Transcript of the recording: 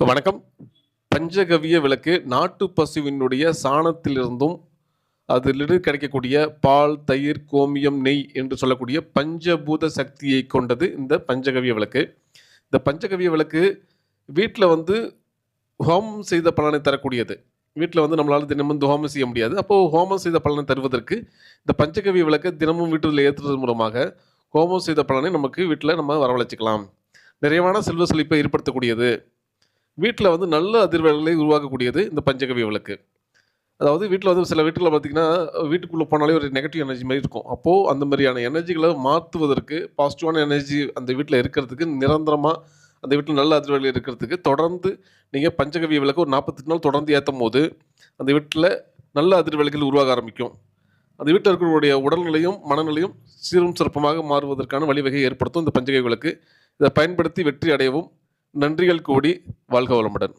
வணக்கம். பஞ்சகவிய விளக்கு நாட்டு பசுவினுடைய சாணத்திலிருந்தும் அதிலிருந்து கிடைக்கக்கூடிய பால் தயிர் கோமியம் நெய் என்று சொல்லக்கூடிய பஞ்சபூத சக்தியை கொண்டது இந்த பஞ்சகவிய விளக்கு. இந்த பஞ்சகவிய விளக்கு வீட்டில் வந்து ஹோமம் செய்த பலனை தரக்கூடியது. வீட்டில் வந்து நம்மளால் தினமும் இந்த ஹோமம் செய்ய முடியாது. அப்போது ஹோமம் செய்த பலனை தருவதற்கு இந்த பஞ்சகவி விளக்கை தினமும் வீட்டில் ஏற்றுறது மூலமாக ஹோமம் செய்த பலனை நமக்கு வீட்டில் நம்ம வரவழைச்சிக்கலாம். நிறைவான செல்வ செழிப்பை ஏற்படுத்தக்கூடியது. வீட்டில் வந்து நல்ல அதிர்வலைகளை உருவாக்கக்கூடியது இந்த பஞ்சகவிய விளக்கு. அதாவது வீட்டில் வந்து சில வீட்டில் பார்த்தீங்கன்னா வீட்டுக்குள்ளே போனாலே ஒரு நெகட்டிவ் எனர்ஜி மாதிரி இருக்கும். அப்போது அந்த மாதிரியான எனர்ஜிகளை மாற்றுவதற்கு பாசிட்டிவான எனர்ஜி அந்த வீட்டில் இருக்கிறதுக்கு நிரந்தரமாக அந்த வீட்டில் நல்ல அதிர்வலை இருக்கிறதுக்கு தொடர்ந்து நீங்கள் பஞ்சகவிய விளக்கு ஒரு நாற்பத்தெட்டு நாள் தொடர்ந்து ஏற்றும் போது அந்த வீட்டில் நல்ல அதிர்வலைகள் உருவாக ஆரம்பிக்கும். அந்த வீட்டில் இருக்கிறவருடைய உடல்நிலையும் மனநிலையும் சீரும் சிறப்பமாக மாறுவதற்கான வழிவகையை ஏற்படுத்தும் இந்த பஞ்சகவிய விளக்கு. இதை பயன்படுத்தி வெற்றி அடையவும் நன்றிகள் கூடி வாழ்க வளமுடன்.